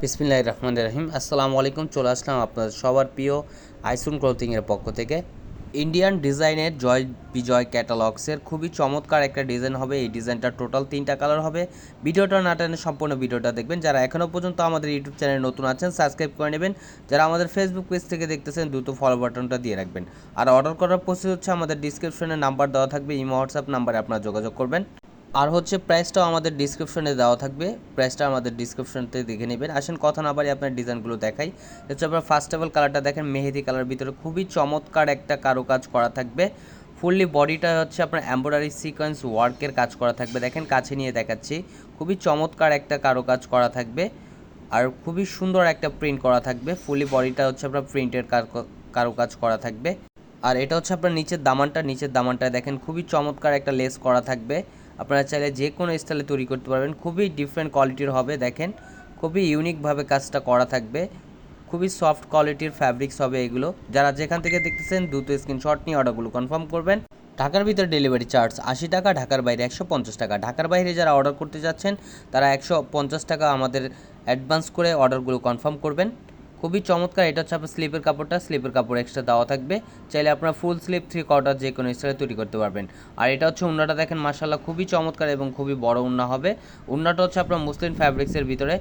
বিসমিল্লাহ রহমান রহিম। আসসালামু আলাইকুম, চলে আসলাম আপনাদের সবার প্রিয় আইসুন ক্লোথিংয়ের পক্ষ থেকে। ইন্ডিয়ান ডিজাইনের জয় বিজয় ক্যাটালগসের খুবই চমৎকার একটা ডিজাইন হবে। এই ডিজাইনটা টোটাল তিনটা কালার হবে। ভিডিওটা না টেনে সম্পূর্ণ ভিডিওটা দেখবেন। যারা এখনও পর্যন্ত আমাদের ইউটিউব চ্যানেলে নতুন আছেন সাবস্ক্রাইব করে নেবেন। যারা আমাদের ফেসবুক পেজ থেকে দেখতেছেন, দ্রুত ফলো বাটনটা দিয়ে রাখবেন। আর অর্ডার করার প্রসেস হচ্ছে আমাদের ডিসক্রিপশনে নাম্বার দেওয়া থাকবে ইমো হোয়াটসঅ্যাপ নাম্বারে আপনারা যোগাযোগ করবেন। আর হচ্ছে প্রাইসটাও আমাদের ডিসক্রিপশনে দেওয়া থাকবে। প্রাইসটা আমাদের ডিসক্রিপশনতে দেখে নেবেন। আসেন, কথা না বাড়ি আপনার ডিজাইনগুলো দেখাই। হচ্ছে আপনার ফার্স্ট অফ অল কালারটা দেখেন, মেহেদি কালার ভিতরে খুবই চমৎকার একটা কারুকাজ করা থাকবে। ফুললি বডিটা হচ্ছে আপনার এম্ব্রয়ডারি সিকোয়েন্স ওয়ার্কের কাজ করা থাকবে। দেখেন, কাছে নিয়ে দেখাচ্ছি। খুবই চমৎকার একটা কারুকাজ করা থাকবে। আর খুবই সুন্দর একটা প্রিন্ট করা থাকবে। ফুললি বডিটা হচ্ছে আপনার প্রিন্টের কারুকাজ করা থাকবে। আর এটা হচ্ছে আপনার নিচের দামানটা। নিচের দামানটা দেখেন, খুবই চমৎকার একটা লেস করা থাকবে। আপনারা চাইলে যে কোনো স্টাইলে তৈরি করতে পারবেন। খুবই ডিফারেন্ট কোয়ালিটির হবে, দেখেন। খুবই ইউনিকভাবে কাজটা করা থাকবে। খুবই সফট কোয়ালিটির ফ্যাব্রিক্স হবে এগুলো। যারা যেখান থেকে দেখতেছেন, দ্রুত স্ক্রিনশট নিয়ে অর্ডারগুলো কনফার্ম করবেন। ঢাকার ভিতরে ডেলিভারি চার্জ আশি টাকা, ঢাকার বাইরে একশো পঞ্চাশ টাকা। ঢাকার বাইরে যারা অর্ডার করতে যাচ্ছেন, তারা একশো পঞ্চাশ টাকা আমাদের অ্যাডভান্স করে অর্ডারগুলো কনফার্ম করবেন। খুবই চমৎকার, এটা হচ্ছে আপনার স্লিপের কাপড়টা, স্লিপের কাপড় এক্সট্রা দেওয়া থাকবে। চাইলে আপনার ফুল স্লিপ থ্রি কোয়ার্টার যে কোনো স্টাইলে তৈরি করতে পারবেন। আর এটা হচ্ছে উন্নাটা দেখেন মাসাল্লাহ খুবই চমৎকার এবং খুবই বড় উন্না হবে। উন্নাটা হচ্ছে আপনার মুসলিম ফ্যাব্রিক্সের ভিতরে।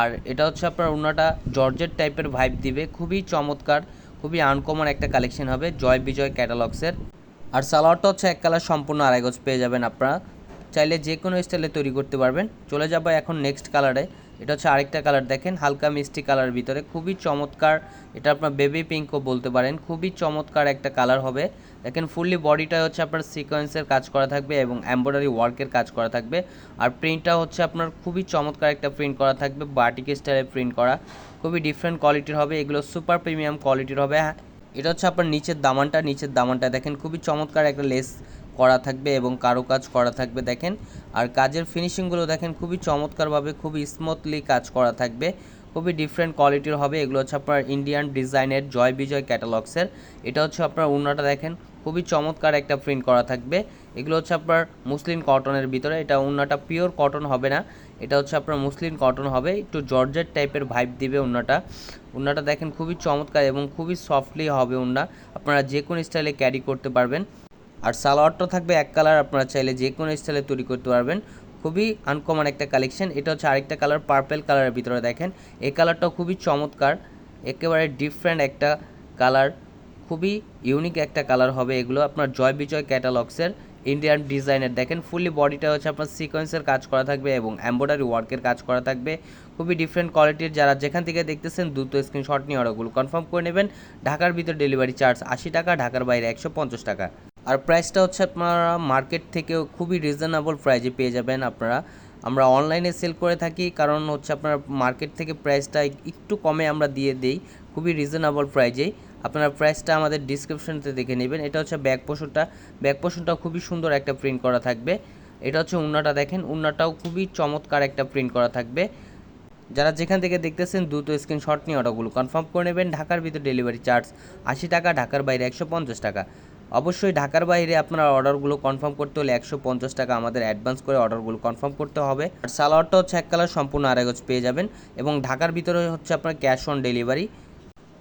আর এটা হচ্ছে আপনার উন্নাটা জর্জেট টাইপের ভাইব দিবে। খুবই চমৎকার, খুবই আনকমন একটা কালেকশন হবে, জয় বিজয় ক্যাটালগসের আর সালোয়ারটা হচ্ছে এক কালার সম্পূর্ণ আড়াই গজ পেয়ে যাবেন আপনারা। চাইলে যে কোনো স্টাইলে তৈরি করতে পারবেন। চলে যাব এখন নেক্সট কালারে এটা হচ্ছে আরেকটা কালার দেখেন, হালকা মিষ্টি কালার ভিতরে। খুবই চমৎকার, এটা আপনার বেবি পিঙ্কও বলতে পারেন। খুবই চমৎকার একটা কালার হবে। দেখেন ফুললি বডিটা হচ্ছে আপনার সিকোয়েন্সের কাজ করা থাকবে এবং এমব্রয়ডারি ওয়ার্কের কাজ করা থাকবে। আর প্রিন্টটা হচ্ছে আপনার খুবই চমৎকার একটা প্রিন্ট করা থাকবে বাটিক স্টাইলে প্রিন্ট করা। খুবই ডিফারেন্ট কোয়ালিটির হবে, এগুলো সুপার প্রিমিয়াম কোয়ালিটির হবে। এটা হচ্ছে আপনার নিচের দামানটা নিচের দামানটা দেখেন, খুবই চমৎকার একটা লেস করা থাকবে এবং কারও কাজ করা থাকবে, দেখেন। আর কাজের ফিনিশিংগুলো দেখেন, খুবই চমৎকারভাবে, খুবই স্মুথলি কাজ করা থাকবে। খুবই ডিফারেন্ট কোয়ালিটির হবে। এগুলো হচ্ছে আপনার ইন্ডিয়ান ডিজাইনের জয় বিজয় ক্যাটালগসের এটা হচ্ছে আপনার উন্নাটা দেখেন, খুবই চমৎকার একটা প্রিন্ট করা থাকবে। এগুলো হচ্ছে আপনার মুসলিম কটনের ভিতরে। এটা উন্নাটা পিওর কটন হবে না। এটা হচ্ছে আপনার মুসলিম কটন হবে। একটু জর্জেট টাইপের ভাইব দিবে উন্নাটা উন্নাটা দেখেন খুবই চমৎকার এবং খুবই সফটলি হবে উন্না আপনারা যে কোনো স্টাইলে ক্যারি করতে পারবেন। আর সালোয়ারটা থাকবে এক কালার, আপনারা চাইলে যে কোনো স্টাইলে তৈরি করতে পারবেন। খুবই আনকমন একটা কালেকশন এটা হচ্ছে আরেকটা কালার পার্পেল কালারের ভিতরে দেখেন। এই কালারটাও খুবই চমৎকার। একেবারে ডিফারেন্ট একটা কালার খুবই ইউনিক একটা কালার হবে এগুলো। আপনার জয় বিজয় ক্যাটালগসের ইন্ডিয়ান ডিজাইনের দেখেন ফুললি বডিটা হচ্ছে আপনার সিকোয়েন্সের কাজ করা থাকবে এবং এম্ব্রয়ডারি ওয়ার্কের কাজ করা থাকবে। খুবই ডিফারেন্ট কোয়ালিটির যারা যেখান থেকে দেখতেছেন, দ্রুত স্ক্রিনশট নিয়ে অর্ডারগুলো কনফার্ম করে নেবেন, ঢাকার ভিতর ডেলিভারি চার্জ আশি টাকা, ঢাকার বাইরে একশো পঞ্চাশ টাকা। আর প্রাইসটা হচ্ছে আপনারা মার্কেট থেকেও খুবই রিজনেবল প্রাইজে পেয়ে যাবেন আপনারা। আমরা অনলাইনে সেল করে থাকি, কারণ হচ্ছে আপনার মার্কেট থেকে প্রাইসটা একটু কমে আমরা দিয়ে দিই, খুবই রিজনেবল প্রাইজেই আপনারা প্রাইসটা আমাদের ডিসক্রিপশনতে দেখে নেবেন। এটা হচ্ছে ব্যাক পোষণটা। ব্যাক পোষণটা খুবই সুন্দর একটা প্রিন্ট করা থাকবে। এটা হচ্ছে উন্নাটা দেখেন, উন্নাটাও খুবই চমৎকার একটা প্রিন্ট করা থাকবে। যারা যেখান থেকে দেখতেছেন, দ্রুত স্ক্রিনশট নিয়ে অর্ডারগুলো কনফার্ম করে নেবেন। ঢাকার ভিতর ডেলিভারি চার্জ আশি টাকা, ঢাকার বাইরে একশো পঞ্চাশ টাকা। অবশ্যই ঢাকার বাইরে আপনার অর্ডারগুলো কনফার্ম করতে হলে একশো পঞ্চাশ টাকা আমাদের অ্যাডভান্স করে অর্ডারগুলো কনফার্ম করতে হবে। আর সালোয়ারটা হচ্ছে এক কালার সম্পূর্ণ আরেগজ গজ পেয়ে যাবেন এবং ঢাকার ভিতরে হচ্ছে আপনার ক্যাশ অন ডেলিভারি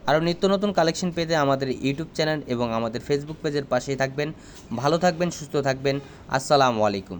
আরও নিত্য নতুন কালেকশন পেতে আমাদের ইউটিউব চ্যানেল এবং আমাদের ফেসবুক পেজের পাশেই থাকবেন। ভালো থাকবেন, সুস্থ থাকবেন। আসসালামু আলাইকুম।